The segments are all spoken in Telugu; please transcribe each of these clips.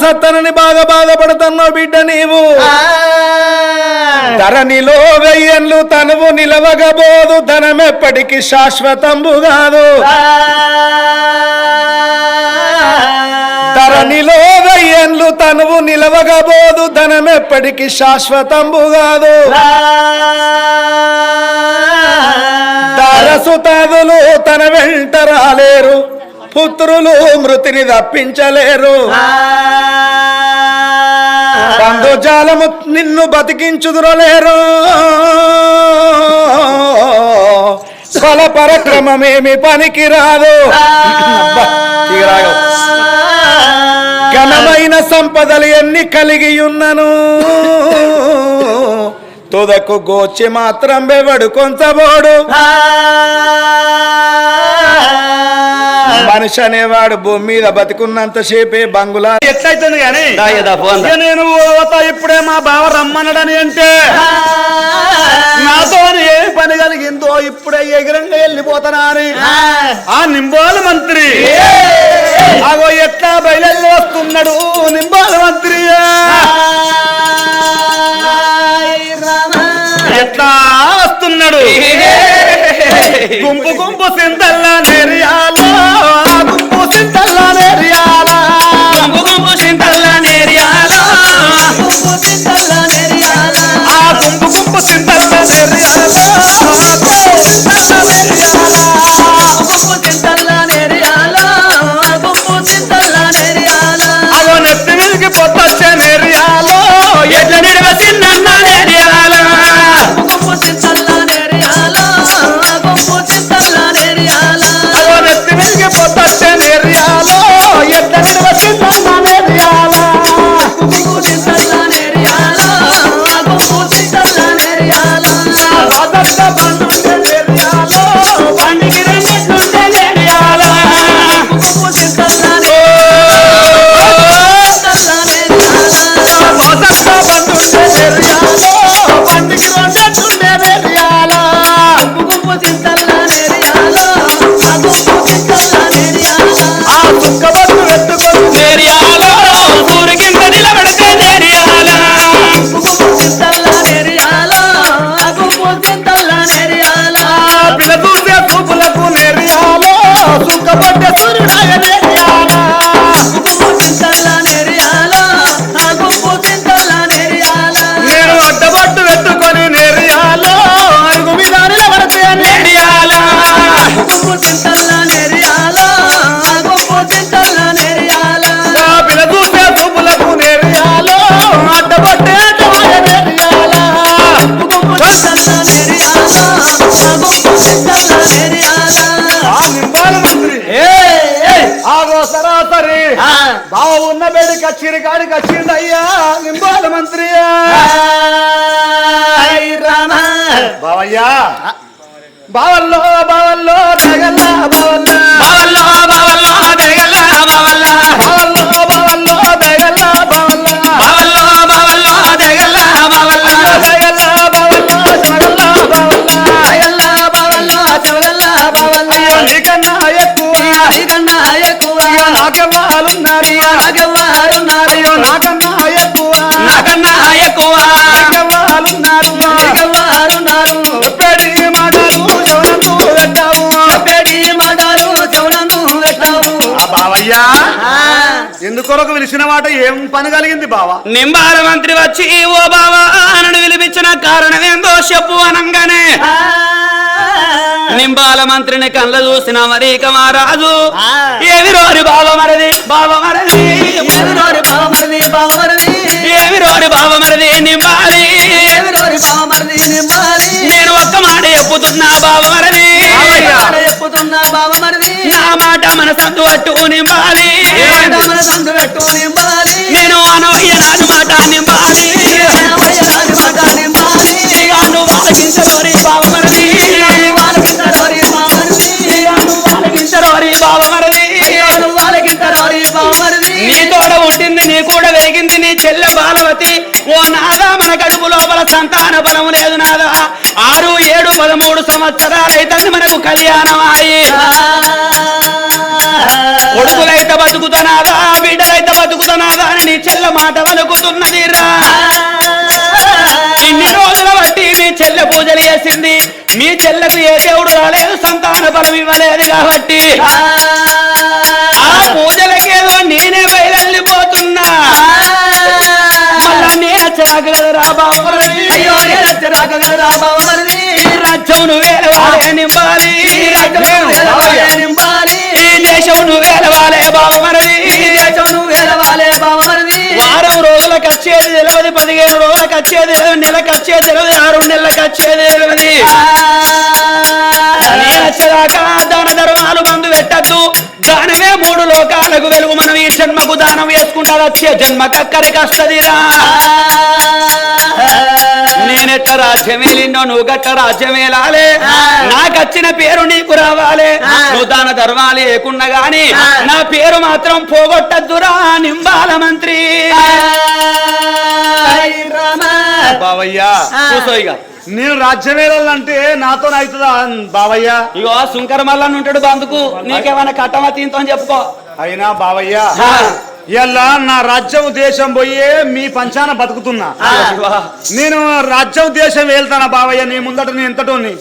సత్తనని బాగా బాధపడుతున్నావు బిడ్డ నీవు. ధరణిలో వెయ్యన్లు తనువు నిలవగబోదు ధనమెప్పటికి శాశ్వతంబు కాదు. ధరణిలో వెయ్యన్లు తనువు నిలవగబోదు ధనమెప్పటికి శాశ్వతంబు కాదు. దరసుతదులు తన వెంట రాలేరు. పుత్రులు మృతిని తప్పించలేరు బంధుజాలము నిన్ను బతికించుదురలేరు. బల పరక్రమమేమి పనికి రాదు. ఘనమైన సంపదలు ఎన్ని కలిగి ఉన్నను. తుదకు గోచి మాత్రం బెవడు కొంతబోడు మనిషి అనేవాడు భూమి మీద బతికున్నంత సేపే బంగులా. ఎట్లయితుంది కానీ నేను పోతా ఇప్పుడే మా బావ రమ్మన్నాడని అంటే నాతో ఏ పని కలిగిందో ఇప్పుడే ఎగిరంగా వెళ్ళిపోతానా అని. ఆ. నింబాల మంత్రి. అగో ఎట్లా బయలు వస్తున్నాడు నింబాల మంత్రి? ఎట్లా వస్తున్నాడు? గుంపు గుంపు సింతల్లా నెరియాలో. ఆ గుంపు గుంపు సింతల్లా నెరియాలో. చూసే చూపులకు నెరియాలో చుక్క పట్టే కాడి కచ్చిండు అయ్యా నింబాల మంత్రి బావయ్యా. బావల్లో బావల్లో. మాట ఏం పని కలిగింది బావా? నింబాల మంత్రి వచ్చి ఓ బావా నన్ను పిలిపించిన కారణం ఏందో చెప్పు అనంగానే. నింబాల మంత్రిని కళ్ళ చూసిన మరీక మహారాజు ఏమి రోరి బావ మరది బావ మరది ఏమి రోరి బావ మరది నింబాలి. నేను ఒక్క మాట చెప్పుతున్నా బావ మరది. చెప్పుతున్నా బావ మరిది నా మాట మన సందు అట్టు నింబాలి మన సందు నేను అనవయ్య రాజు మాట నింబాలి మాట బావ బావ బావ నీ తోడ ఉంటుంది నీ కూడా వెలిగింది నీ చెల్లె బాలవతి. ఓ నాదా మన కడుపు లోపల సంతాన బలం లేదు నాదా. ఆరు పదమూడు సంవత్సరాలైతుంది మనకు కళ్యాణం అయి కొడుకులైతే బతుకుతున్నాదా బిడ్డలైతే బతుకుతున్నాదా అని నీ చెల్ల మాట వలుకుతున్నది రా. ఇన్ని రోజుల బట్టి మీ చెల్లె పూజలు చేసింది. మీ చెల్లకు ఏ దేవుడు రాలేదు సంతాన బలం ఇవ్వలేదు కాబట్టి. ఆ పూజలకేదో నేనే బయలు వచ్చేది తెలియదు నెలకు వచ్చేది తెలియదు ఆరు నెలలకు వచ్చేది తెలియదు వచ్చేదాకా దాన ధర్మాలు మందు పెట్టద్దు. దానమే మూడు లోకాలకు వెలుగు మనం ఈ జన్మకు దానం వేసుకుంటా వచ్చే జన్మకు అక్కడికి వస్తదిరా నేనెట్ట రాజ్యమేలిన్నో నువ్వు గట్ట రాజ్యమేలాలే నాకు వచ్చిన పేరు నీకు రావాలే. నువ్వు దాన ధర్మాలు లేకున్నా గాని నా పేరు మాత్రం పోగొట్టద్దురా నింబాల మంత్రి. బావయ్యా చూసో ఇక. నేను రాజ్యమేళాలంటే నాతో అవుతుందా బావయ్యా? ఇగో సుంకర మల్లన్న ఉంటాడు బందుకు నీకేమైనా కట్టమా తింతో అని చెప్పుకో. అయినా బావయ్యా. ఇలా నా రాజ్యం దేశం పోయే మీ పంచాన బతుకుతున్నా. నేను రాజ్యం దేశం వెళ్తానా బావయ్య నీ ముందట నేను ఎంతటోని?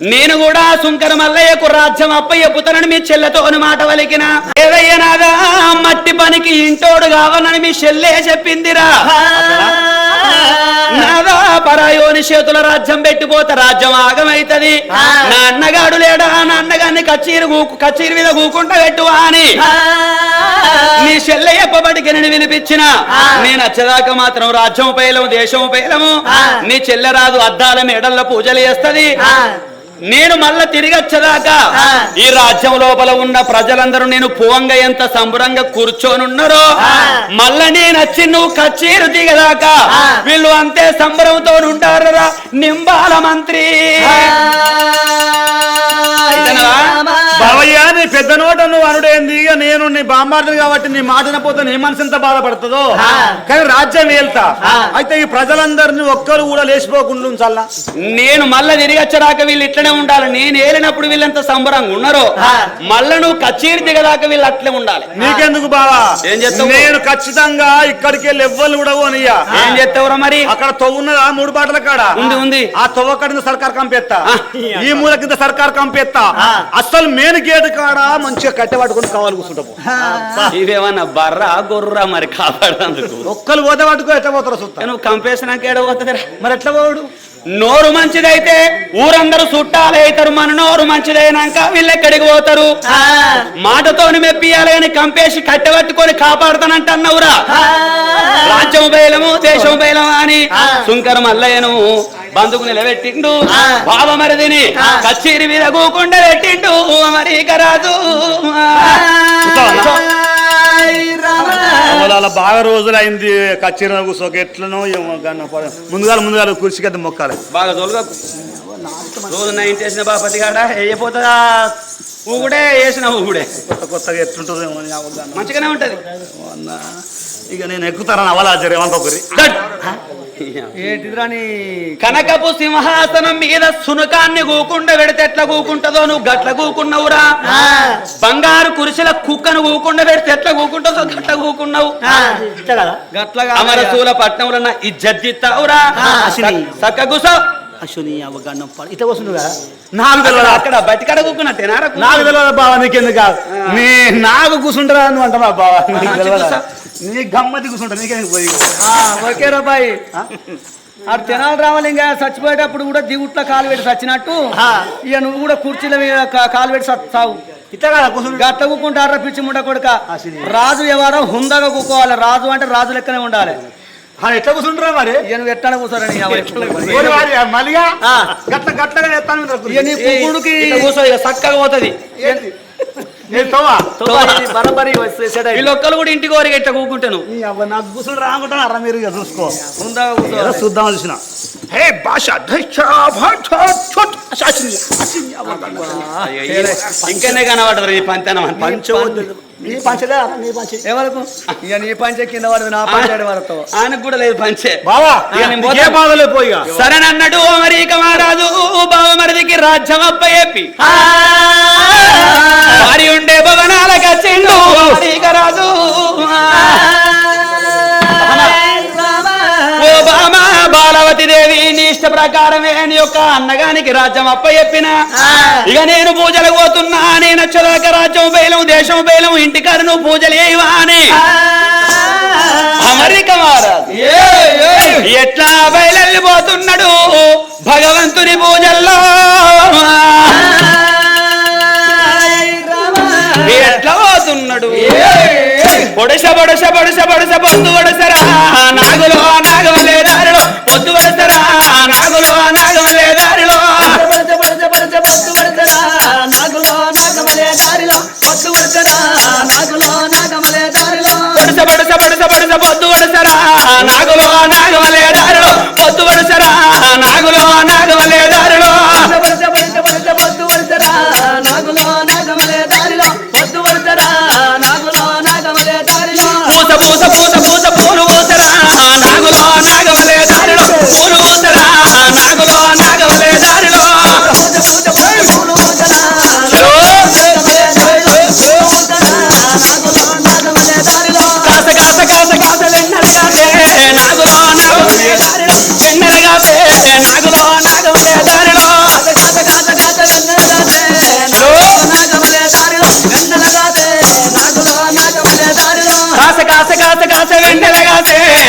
నేను కూడా సుంకర మల్లయ్యకు రాజ్యం అప్ప చెప్పుతానని మీ చెల్లెతో మాట వలికిన ఏదయ్య నాదా మట్టి పనికి ఇంటోడు కావాలని మీ చెల్లె చెప్పిందిరా. నాదా పరాయోని చేతుల రాజ్యం పెట్టిపోతే రాజ్యం ఆగమైతది. నా అన్నగాడు లేడా నా అన్నగాన్ని కచ్చీరు కచ్చీరు మీద కూకుంటా పెట్టువా అని. నీ చెల్లె ఎప్పబడికి నేను వినిపించిన. నేను వచ్చేదాకా మాత్రం రాజ్యం పైలము దేశం పైలము. నీ చెల్లె రాదు అద్దాల మేడల్లో పూజలు చేస్తది. నేను మళ్ళా తిరిగి వచ్చేదాకా ఈ రాజ్యం లోపల ఉన్న ప్రజలందరూ నేను పోంగ ఎంత సంబరంగా కూర్చొనున్నారో మళ్ళా నేను వచ్చి నువ్వు కచ్చేరు దిగదాకా వీళ్ళు అంతే సంబరంతో ఉంటారా నింబాల మంత్రి? బావయ్య నీ పెద్ద నోట నువ్వు అనుడేంది ఇక నేను నీ బామ్మార్డు కాబట్టి నీ మాట వినపోతే నీ మనసు ఎంత బాధపడుతుందో? కానీ రాజ్యం వెళ్తా అయితే ఈ ప్రజలందరినీ ఒక్కరు కూడా లేచిపోకుండా ఉంచాలా? నేను మళ్ళా తిరిగి వచ్చేదాకా వీళ్ళు ఇట్లనే ఉండాలి. నేను ఏలినప్పుడు వీళ్ళంత సంబరంగా ఉన్నారో మళ్ళా నువ్వు కచేరి దిగదాకా వీళ్ళు అట్లే ఉండాలి. నీకెందుకు బావా? ఏం చేస్తావు? నేను ఖచ్చితంగా ఇక్కడికి వెళ్ళి ఎవ్వరు కూడా పోనయ్యా ఏం చేస్తావురా మరి? అక్కడ తవ్వున్నదా మూడు బాటల కాడ? ఉంది ఉంది. ఆ తవ్వ కింద సర్కార్ కంపెత్తా. ఈ మూల కింద సర్కార్ కంపెత్తా. అసలు మెయిన్ గేట్ కాడ మంచిగా కట్టె పట్టుకొని కావాలి కూర్చుంటాము ఇవేమన్నా బర్రా గొర్రా మరి కాపాడేందుకు ఒక్కరు పోతే పట్టుకో ఎట్లా పోతారో నువ్వు కంపేసినాక ఏడ పోతుందిరా మరి ఎట్లా పోడు నోరు మంచిదైతే ఊరందరూ చుట్టాలు అవుతారు. మన నోరు మంచిదైనాక వీళ్ళు ఎక్కడికి పోతారు మాటతోని మెప్పియాలి అని కంపేసి కట్టెబట్టుకొని కాపాడుతానంటున్నావురా. రాజ్యం బయలము దేశం బయలము అని సుంకర మల్లయ్యను బంధుకు నిలబెట్టిండు. బావ మరిదిని కచ్చేరి మీద కూకుండా పెట్టిండు మరి రాజు అలా బాగా రోజులైంది. కచ్చిన కూర్చోక ఎట్లనో ఏమో గన్న పడ- ముందుగాల ముందుగాల కుర్చీ కింద మొక్కాలి. బాగా తొలుగా రోజు నైన్ చేసిన బాపతి కాడ వేయపోతుందా ఊగుడే వేసిన ఊగుడే. కొత్త కొత్తగా ఎట్లుంటుందో. మంచిగానే ఉంటది. ఇక నేను ఎక్కుతానని అవలాచారు. ఏంటిదిరా నీ కనకపు సింహాసనం మీద సునకాన్ని కూకుండా పెడితే ఎట్లా కూకుంటదో నువ్వు గట్ల కూకున్నావురా బంగారు కురిసెల కుక్కను కూకుండా పెడితే ఎట్లా కూకుంటుందో గట్ల కూకున్నావు గట్లగా అమరసూల పట్నంలో ఇజ్జత్తిస్తావురా అసలు- సక్క కూసో. అశ్వని అవగాహన ఇట్లా వస్తుంది కదా నాకు తెలియదు అక్కడ బతికడ కూకున్నట్టేనారా నాకు తెలియదు బావా నీకెందుకు కాదు. నీ నాకు కూర్చుంటారా నువ్వు అంటున్నా బావా. నీకు తెలియదా? నీ గమ్మతి కూర్చుంటా నీకెందుకు పోయి. ఓకే రాబాయ్ ఆ? తెనాలి రామలింగ చచ్చిపోయేటప్పుడు కూడా దిగుట్ల కాలు పెట్టి చచ్చినట్టు ఇక నువ్వు కూడా కుర్చీల మీద కాలు పెట్టి కూర్చుంటా గట్ల కూకుంటారా పిచ్చి ముట్ట కొడుక? రాజు వ్యవహారం హుందాగా కూకోవాలి. రాజు అంటే రాజు లెక్కనే ఉండాలి. ఎట్లా కూర్చుంటారా మరి? నువ్వు ఎట్లా కూర్చోరని మళ్ళీగా. గట్ల గట్లగా ఎత్తాను కూర్చో. చక్కగా పోతుంది. వీళ్ళొక్కరు కూడా ఇంటికి ఓరికి ఇట్లా కూకుంటాను. నాకు కూర్చుని రానుకుంటాను అరా మీరు చూసుకో. చూద్దాం చూసిన. హే భాష ఇంకనే కనబడరు ఈ అంతా. పంచవద్దు నీ పంచలే నీ పంచే ఎవరకు? ఇక నీ పంచే కింద నా పంచాడు ఆయనకు కూడా లేదు పంచే. బావా. బాధలే పోయిగా అమరీక మహారాజు బావమరిదికి రాజ్యం అప్ప చెప్పి ఆ. వారి ఉండే భవనాలకు వచ్చిండు రాజు. ఓ బామ బాలవతి దేవి నీ ఇష్ట ప్రకారమే నీ యొక్క అన్నగానికి రాజ్యం అప్ప చెప్పిన ఇక నేను పూజలకు పోతున్నా నేను వచ్చేదాకా రాజ్యం బయలం దేశం బయలం ఇంటికాడ నువ్వు పూజలు చేయవా అని అమరిక మహారాజు ఎట్లా బయలెళ్ళిపోతున్నాడు భగవంతుని పూజల్లో ఎట్లా పోతున్నాడు పొడస పొడస పొడస పొడస పొద్దు పొడసరా నాగులో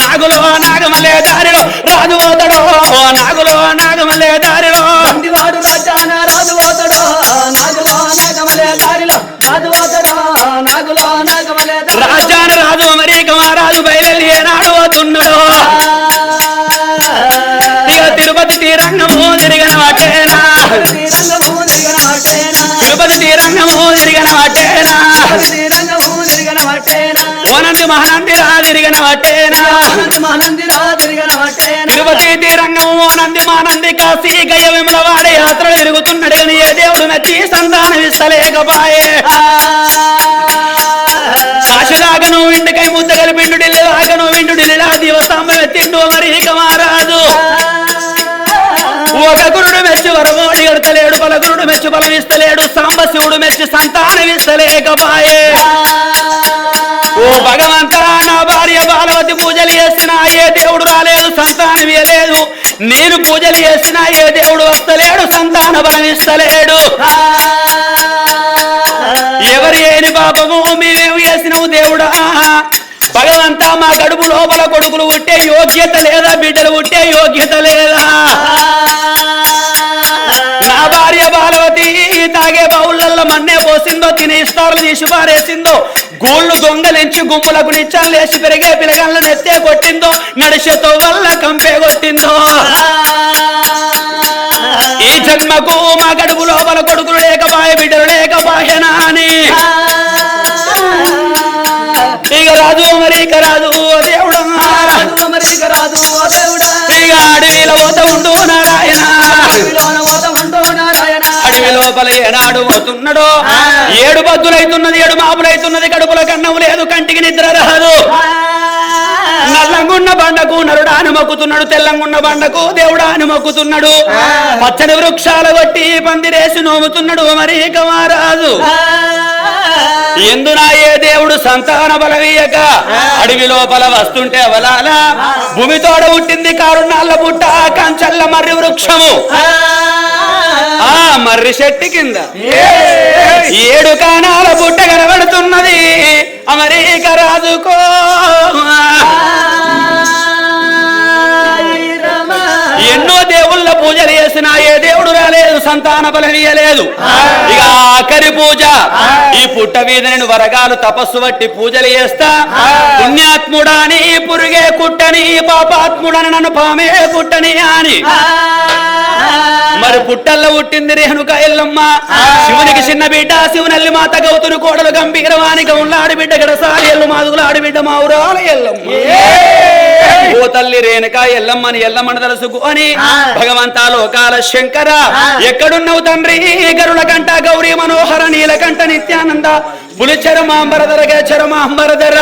నాగులో నాగమలే దారిలో రాజు పోతాడో. నాగులో నాగమలే దారిలో వాడు రాజాన రాజు పోతాడు. నాగులో నాగమలే దారిలో రాజు పోతాడు. నాగులో నాగమలే రాజ్యాన రాజు అమెరిక మహారాజు బయలుదేరి ఏనాడు పోతున్నాడు ఇక తిరుపతి తీరంగము తిరిగిన వాటేనా? తిరుపతి తీరంగము తిరిగిన వాటేనా? వాటేనా? మహానందిరా తిరిగిన వాటేనా? తిరుపతి తీరంగము మానంది కాశీ గయ విమల వాడే యాత్రలు తిరుగుతున్నాడు కానీ ఏ దేవుడు మెచ్చి సంతానం ఇస్తలేకపాయే. కాశీదాకా నువ్వు ఇంటికై ముద్ద కలిపిండు ఢిల్లీ దాకా నువ్వు విండు ఢిల్లీలా దీవస్తంభం ఎత్తిండు మరి ఇక మహారాజు. ఒక గురుడు మెచ్చి వరమోడి ఎడతలేడు పలగురుడు మెచ్చి బలం ఇస్తలేడు సాంబశివుడు మెచ్చి సంతానం ఇస్తలేకపాయే ఓ భగవంతా నా భార్య పార్వతి పూజలు చేస్తున్నా ఏ దేవుడు రాలేదు సంతానం ఇయ్యలేదు నేను పూజలు చేస్తున్నా ఏ దేవుడు వస్తలేడు సంతాన బలం ఇస్తలేడు. ఎవరు ఏని పాపము మేమేమి చేసినావు దేవుడా? భగవంతా మా కడుపు లోపల కొడుకులు పుట్టే యోగ్యత లేదా బిడ్డలు పుట్టే యోగ్యత లేదా? తాగే బౌళ్ళల్లో మన్నే పోసిందో తినే ఇస్తారులు తీసి పారేసిందో గోళ్ళు దొంగలించి గుమ్ములకు నిచ్చాలు లేచి పెరిగే పిలగళ్ళను ఎత్తే కొట్టిందో నడిచేతో వల్ల కంపే కొట్టిందో. ఈ జన్మకు మా కడుపు లోపల కొడుకులు లేకపాయ బిడ్డలు లేకపాయనా అని ఇక రాజు మరి ఇక రాజు దేవుడా. రాజు ఓ దేవుడా. ఇక అడవిలో పోత ఉండు నారాయణ. లోపల ఏనాడు పోతున్నాడో? ఏడు బద్దులైతున్నది ఏడు మాపులైతున్నది కడుపుల కన్నం లేదు కంటికి నిద్ర రాదు. నల్లంగున్న బండకు నరుడాను మొక్కుతున్నాడు తెల్లంగున్న బండకు దేవుడాను మొక్కుతున్నాడు పచ్చని వృక్షాల కొట్టి పందిరేసి నోముతున్నాడు మరి ఇక మహారాజు ఎందునా ఏ దేవుడు సంతాన బలవీయక అడవి లోపల వస్తుంటే అవలాల. భూమి తోడ పుట్టింది కారుణాళ్ళ పుట్ట కంచల్ల మర్రి వృక్షము. ఆ మర్రి చెట్టు కింద. ఏడు కానాల పుట్ట కనబడుతున్నది. అమరీక రాజుకో ఎన్నో దేవుళ్ళ పూజలు చేసినా ఏ దేవుడు రాలేదు సంతాన బలనీయలేదు ఇక ఆఖరి పూజ. ఈ పుట్ట మీద నేను వరగాలు తపస్సు బట్టి పూజలు చేస్తా. పుణ్యాత్ముడాని పురుగే కుట్టని పాపాత్ముడని నన్ను పామే కుట్టని అని. మరి పుట్టల్లో పుట్టింది రేణుక ఎల్లమ్మ. శివునికి చిన్న బిడ్డ శివునల్లి మాత గౌతుని కోడలు గంభీరవాణి గౌన్లాడి బిడ్డ గడసారి ఎల్లు మాదుగులు ఆడిబిడ్డ మావురాల ఎల్లమ్మ. ఓ తల్లి రేణుక ఎల్లమ్మని ఎల్లమ్మని తలసుకొని భగవంతా లోకాల శంకర. ఎక్కడున్నావు తండ్రి? గరుల కంట గౌరీ మనోహర నీలకంఠ నిత్యానంద. పులిచర మాంబరధర గచర మాంబరధర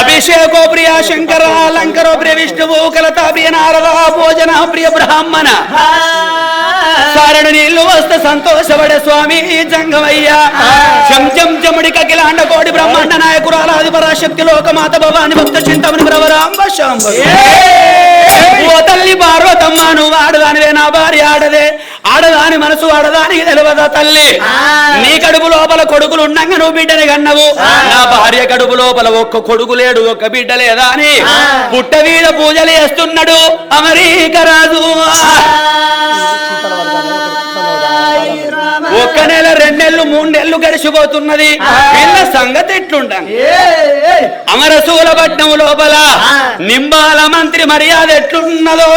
అభిషేకో ప్రియ శంకర అలంకరో ప్రియ విష్ణువు కలతా ప్రియ నారద భోజన ప్రియ బ్రాహ్మణ. సారణ నీళ్ళు వస్తే సంతోషపడే స్వామి జంగమయ్య. జముడి కకిలాండ కోడి బ్రహ్మాండ నాయకురాలాది పరాశక్తి లోకమాత భవాని భక్త చింతమని భ్రవరాంబ శాంబ. ఓ తల్లి పార్వతమ్మ నువ్వు ఆడదానివే నా భార్య ఆడదే. ఆడదాని మనసు ఆడదానికి తెలియదా తల్లి? నీ కడుపు లోపల కొడుకులు ఉండంగా నువ్వు బిడ్డని కన్నవు. నా భార్య కడుపు లోపల ఒక్క కొడుకు లేడు ఒక్క బిడ్డ లేదా అని పుట్ట మీద పూజలు చేస్తున్నాడు అమరీక రాజు. পারবা না ఒక్క నెల రెండు నెలలు మూడు నెలలు గడిచిపోతున్నది. వీళ్ళ సంగతి ఎట్లుండ అమరసూల పట్నం లోపల నింబాల మంత్రి మర్యాద ఎట్లున్నదో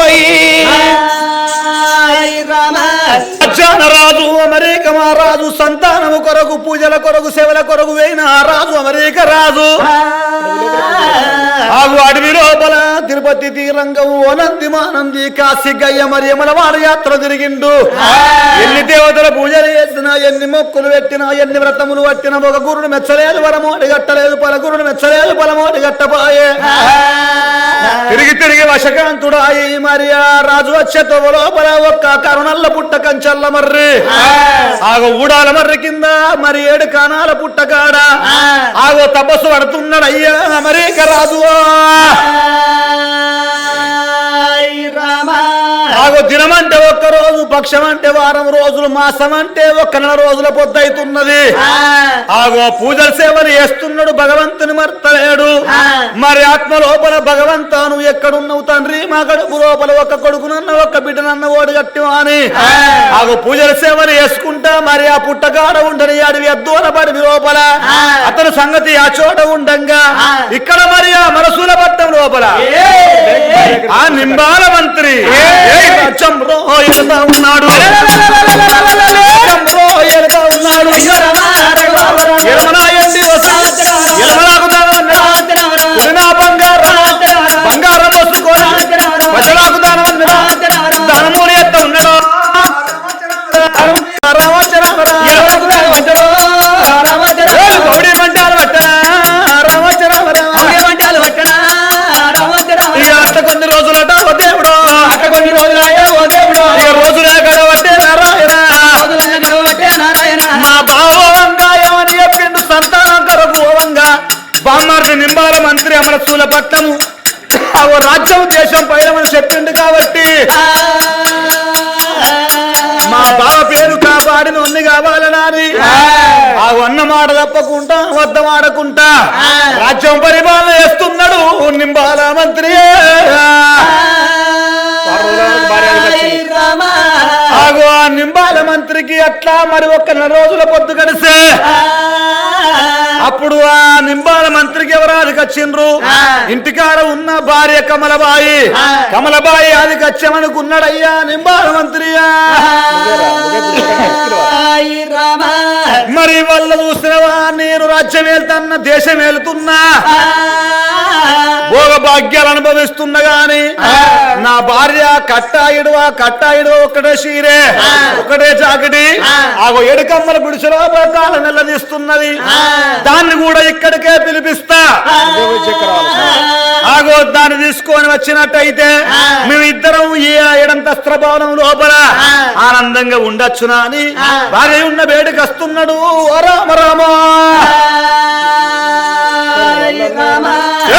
రాజు అమెరిక మహారాజు సంతానము కొరకు పూజల కొరకు సేవల కొరకు వేయిన రాజు అమెరిక రాజు. ఆగు అడవి లోపల తిరుపతి తీరంగం ఓనంది మానంది కాశీ గయ్య మరి యమల వారి యాత్ర తిరిగిండు ఎన్ని దేవతల పూజలు చేసినా ఎన్ని మొక్కులు పెట్టినా ఎన్ని వ్రతములు పట్టినా ఒక గురుడు మెచ్చలేదు వరము అడిగట్టలేదు పల గురుడు మెచ్చలేదు పలమోటి అడిగట్టపోయే. తిరిగి తిరిగి వశకాంతుడాయి మరి ఆ రాజు వచ్చే లోపల ఒక్క కరుణల్ల పుట్ట కంచల్ల మర్రి. ఆగో ఊడాల మర్రి కింద మరి ఏడు కానాల పుట్టకాడ ఆగో తపస్సు పడుతున్నాడు అయ్యా అమెరిక రాజు ఆగో దినం అంటే ఒక్క రోజు పక్షం అంటే వారం రోజులు మాసం అంటే ఒక్క నెల రోజుల పొద్దైతున్నది ఆగో పూజల సేవలు చేస్తున్నాడు భగవంతుని మర్తలేడు. మరి ఆత్మ లోపల భగవంతా నువ్వు ఎక్కడున్నావు తండ్రి? మా కడుపు లోపల ఒక్క కొడుకునన్న ఒక్క బిడ్డనన్న ఓడి గట్టి అని ఆగో పూజల సేవలు చేసుకుంటా మరి ఆ పుట్టగాడ ఉండని అడవి అద్దోల పడివి లోపల. అతని సంగతి ఆ చోట ఉండంగా. ఇక్కడ మరి ఆ మనసుల పట్టం లోపల. ఆ నింబాల మంత్రి. చంబ్రో ఎడతా ఉన్నాడు. చంబ్రో ఎడతా ఉన్నాడు. ఎడమనాయండి వసంత నింబాల అట్లా మరి ఒక్క నెల రోజుల పొద్దు గడిసే అప్పుడు ఆ నింబాల మంత్రికి ఎవరాదికి వచ్చిండ్రు ఇంటికాడ ఉన్న భార్య కమలబాయి. కమలబాయి ఆదికి వచ్చామనుకున్నాడయ్యా నింబాల మంత్రియా? మరి వల్ల చూసినవా? నేను రాజ్యం వెళ్తున్నా దేశం వెళ్తున్నా భోగ భాగ్యాలు అనుభవిస్తున్నా గాని నా భార్య కట్టాయిడువా కట్టాయిడువా ఒకటే షీరే ఒకటే జాకెటి. ఆగో ఎడుకమ్మల గుడిసెలో కాల నిల్లదీస్తున్నది దాన్ని కూడా ఇక్కడికే పిలిపిస్తా. ఆగో దాన్ని తీసుకొని వచ్చినట్టయితే మేమిద్దరం ఈ ఏడంతస్త్ర భవనం లోపల ఆనందంగా ఉండొచ్చునా అని భార్య ఉన్న వేడికి వస్తున్నాడు. రామ రామా.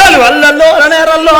ఏలు అల్లల్లో నేరల్లో.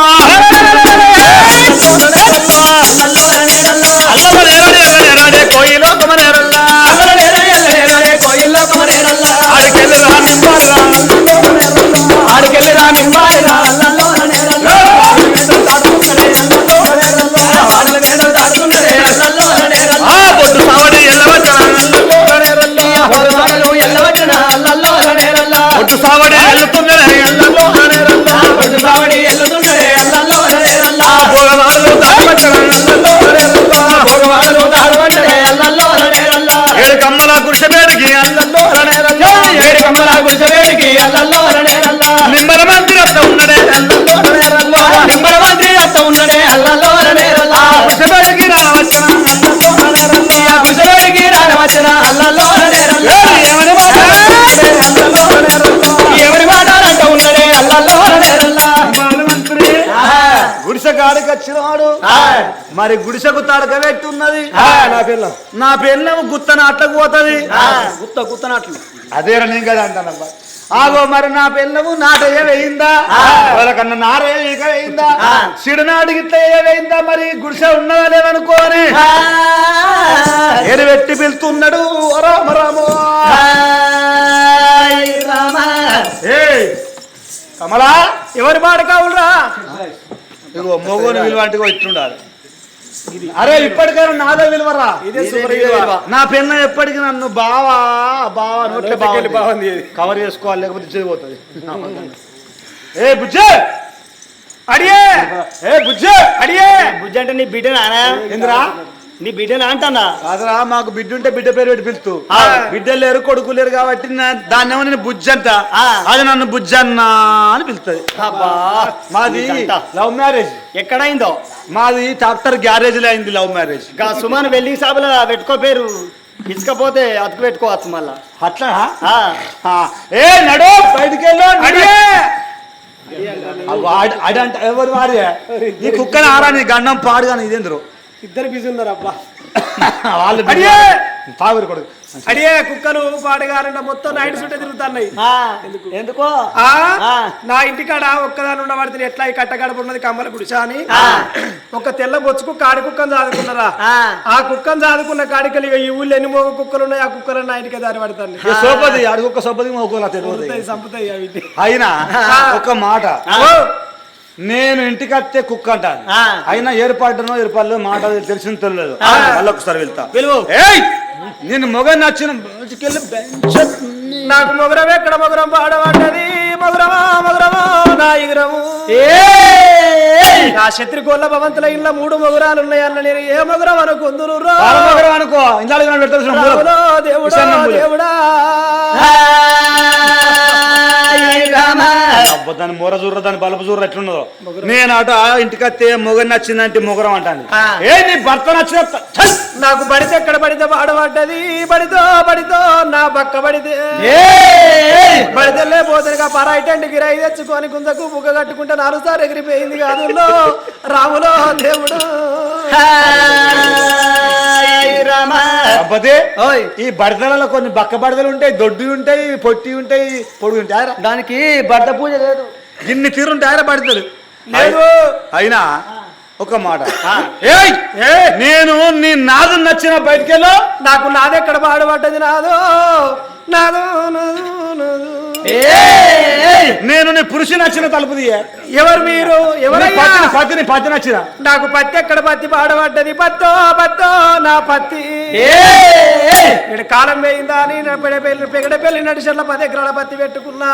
మరి గుడిసెకు తడక పెట్టున్నది నా పిల్ల నా పెళ్ళం గుత్తన అట్లకు పోతది. గుత్త గుత్తనట్లు అదేరా నేను కదా అంటానబ్బా. ఆగో మరి నా పెళ్ళము నాటయ్య వేయిందా? వాళ్ళకన్నా నారయ్య వేయిందా? ఏ వేయిందా? మరి గుడిసె ఉన్నదా లేదనుకోని? ఎరువెట్టి పిలుతున్నాడు. రామ రామో. ఏయ్ కమలా ఎవరి మాట కావులరా ఇగో మొగోని విలువ అంటే ఇట్లుండాలి. అరే ఇప్పటికైనా నాదే విలువరా? ఇదే సూపర్ విలువ. నా పెన్న ఎప్పటికీ నన్ను బావా బావా నోట్లే బాగుంది. ఇది. కవర్ చేసుకోవాలి లేకపోతే చెడిపోతుంది ఏ బుజ్జే! అడియే! ఏ బుజ్జే! అడియే! బుజ్జి అంటే నీ బిడ్డనా ఏందిరా? నీ బిడ్డనా అంటన్నా కాదురా మాకు బిడ్డ ఉంటే బిడ్డ పేరు పెట్టి పిలుతూ ఆ. బిడ్డ లేరు కొడుకు లేరు కాబట్టి దాన్ని ఏమో నేను బుజ్జంట ఆ. అది నన్ను బుజ్జన్న అని పిలుస్తుంది. మాది. Love marriage. ఎక్కడైందో? మాది డాక్టర్ గ్యారేజ్లో అయింది లవ్ మ్యారేజ్. సుమన్ వెల్లి సాబుల పెట్టుకో పేరు. ఇసుకపోతే అతుకు పెట్టుకోవచ్చు మళ్ళా. అట్లా. ఏ నడు బయటికి వెళ్ళు అడంట ఎవరు వారి నీ కుక్కని ఆరా నీ గండం పాడుగా ఇదేంద్రు ఇద్దరు బిజీ ఉన్నారు అబ్బా. వాళ్ళు అడియే! తాగురు కొడుకు. అడియే కుక్కలు పాడుగారంట మొత్తం నైట్ చుట్టే తిరుగుతున్నాయి. ఎందుకో. నా ఇంటికాడ ఒక్కదాని ఉండబడితే ఎట్లా ఈ కట్టగడప ఉన్నది? కమ్మల గుడిసా అని? ఒక తెల్ల బొచ్చుకు కాడి కుక్కను సాదుకున్నారా ఆ. కుక్కను సాదుకున్న కాడికలు ఈ ఊళ్ళో ఎన్ని మోగ కుక్కలు ఉన్నాయి ఆ కుక్కలు నా ఇంటికి దారి పడతాను. సోపది? అడుగుక్క సోపది మోకోలా తెలియదు చంపుతాయి అవి. అయినా ఒక మాట. ఓ, నేను ఇంటికి వస్తే కుక్క అంటాను. అయినా ఏర్పాటునో ఏర్పాటు మాట తెలిసిన తెలియదు. మళ్ళీ ఒకసారి వెళ్తా. నేను మొగ నచ్చిన నాకు మొగరం ఎక్కడ మొగరం? పాడబడ్డది మొగరమా మొగరమా నా ఇగురము నా శత్రుకోళ్ళ భవంతుల ఇళ్ళ మూడు మొగురాలు ఉన్నాయన్న నేను ఏ మొగరం అనుకుందురు? రా. పాలమగరం అనుకో. రాములో దేవుడా. దేవుడా. దాని మొర చూర్ర దాని బలపు చూర్ర ఎట్లున్నదో. నేను అట ఇంటికి వస్తే మొగ నచ్చిందంటే మొగరం అంటాను. ఏ నీ భర్త నచ్చిన! నాకు బడితే ఎక్కడ పడితే పాడబడ్డది బడితో బడితో నా పక్క పడితే. బడితెల్లే పోతేగా పరాయిటండి గిరాయి తెచ్చుకొని కుందకు బుగ్గ కట్టుకుంటే నాలుగు సార్లు ఎగిరిపోయింది కాదు రాములో దేవుడు. కాకపోతే ఓయ్. ఈ బడదలలో కొన్ని బక్క బడదలు ఉంటాయి దొడ్డి ఉంటాయి పొట్టి ఉంటాయి పొడుగు ఉంటాయి. దానికి భర్త పూజ లేదు. ఇన్ని తీరుంటాయరా బడతలు? లేదు. అయినా ఒక మాట. ఏయ్! నేను నీ నాదు నచ్చిన బయటకెళ్ళు. నాకు నాదెక్కడ పాడబడ్డది నాదో? నాదో నాదో, నాదో. నేను నీ పురుషు నచ్చిన తలుపు తీయ. ఎవరు మీరు? నీ ఎవరయ్యా? పత్తిని పత్తి నచ్చిన. నాకు పత్తి ఎక్కడ పత్తి పాడబడ్డది? పత్తో పత్తో నా పత్తి. ఇక్కడ కాలం వేయిందా? అని పెళ్ళి పెగడ పెళ్ళి నడిచెర్ల పది ఎకరాల పత్తి పెట్టుకున్నా.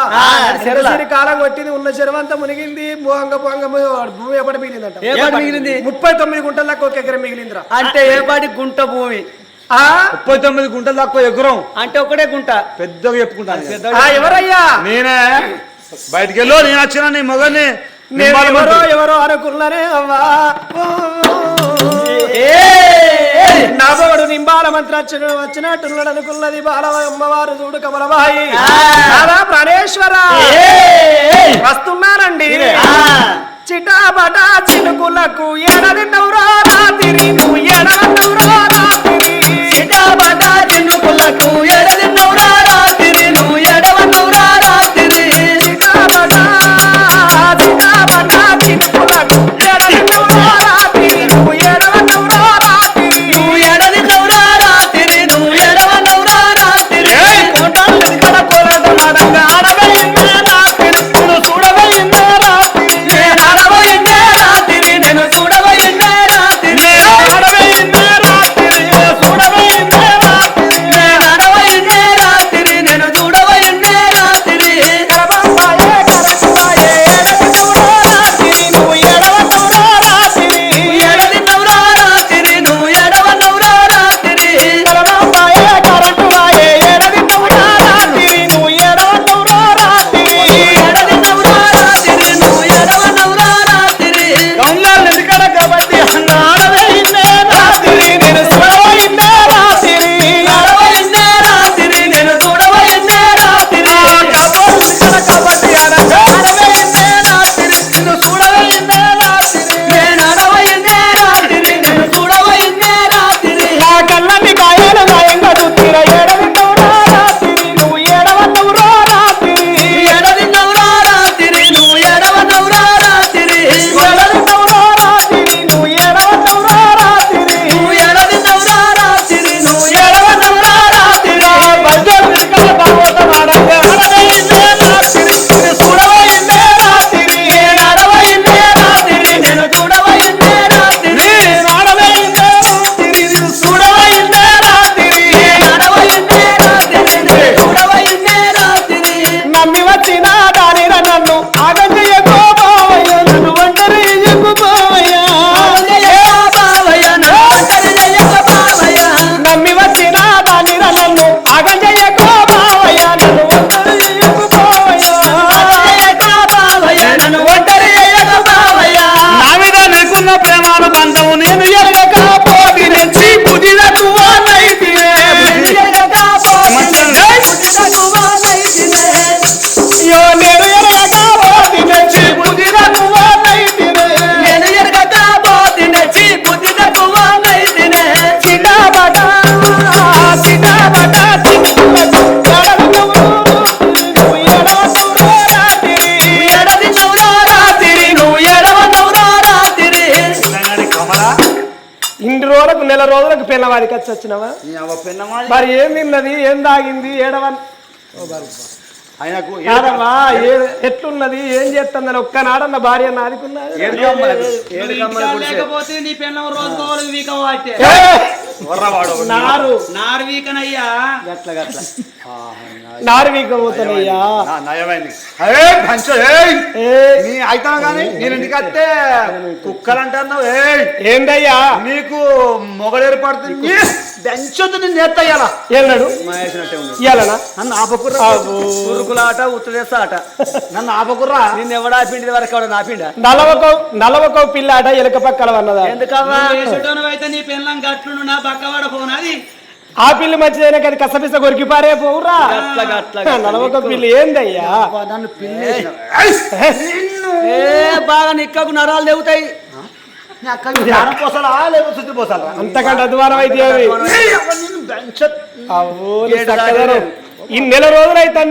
నడిచెరి కాలం కొట్టింది ఉన్న చెరువంతా మునిగింది. భూంగ భూంగ భూమి ఎప్పటి మిగిలిందంట? ఏ పాటి మిగిలింది? ముప్పై తొమ్మిది గుంటలకు ఒక ఎకరం మిగిలిందిరా. అంటే ఏ పాటి గుంట భూమి. ముప్పై తొమ్మిది గుంటలు తక్కువ ఎగురం. అంటే ఒకటే గుంట. పెద్దగా చెప్పుకుంటాను ఎవరయ్యా? నేనే. బయటకెళ్ళు నేను వచ్చిన నీ మొగని ఎవరో ఎవరో అనుకున్నానే అవ్వా. ఓ. నా మగడు నింబాల మంత్రి వచ్చిన వచ్చినట్టున్నాడు అనుకున్నది బాల అమ్మవారు చూడు కమలబాయి. రాధా ప్రాణేశ్వర. వస్తున్నానండి. చిటాబటా చినుకులకు ఎడదిన్నవురా రాత్రి నువ్వు రాత్రి. చిటాబటా చినుకులకు ఎడదిన్నవురా పిల్లవాడికి వచ్చి వచ్చినావా? మరి ఏం తిన్నది? ఏం తాగింది? ఏడవన్. ఆయనకు కాదమ్మా ఏ- ఎట్లున్నది? ఏం చేస్తుందని ఒక్కనాడన్న భార్య నాదికున్నది నారు నారు వీకనయ్యా గట్ల గట్ల. నారు వీకపోతున్నాయ్యా నా- నయమైంది. ఏయ్, పంచ, ఏయ్. ఏ? నీ అయితాను కానీ నేను ఇంటికి వస్తే కుక్కలు అంటున్నావు ఏందయ్యా? నీకు మొగడు ఏర్పడుతుంది బెంచొద్దు నేను ఎన్నడు మహేసినట్టే ఉంది ఇయ్యాలనా? నన్ను ఆపకుర్రా. ఉరుకులాట ఉత్తరేసాట నన్ను ఆపకుర్రా. నిన్ను ఎవడా పిండి వరకు ఎవడ నా పిండ నలవకో నలవకో పిల్లాట ఎలుక పక్కల వన్నదా? ఎందుకవ్వా? అయితే నీ పెళ్ళం గట్లుండు నా పక్క పడపోనాది ఆ పిల్లి మంచిదైనా కదా కసపిస కొరికి పారే పోవురా గట్ల గట్ల గట్ల. నలవకో పిల్లి ఏందయ్యా? అబ్బా, నన్ను పిల్లి ఏ బాగా నిక్కకు నరాలు పోసాలా? అంతకంటే అయితే. ఈ నెల రోజులైతే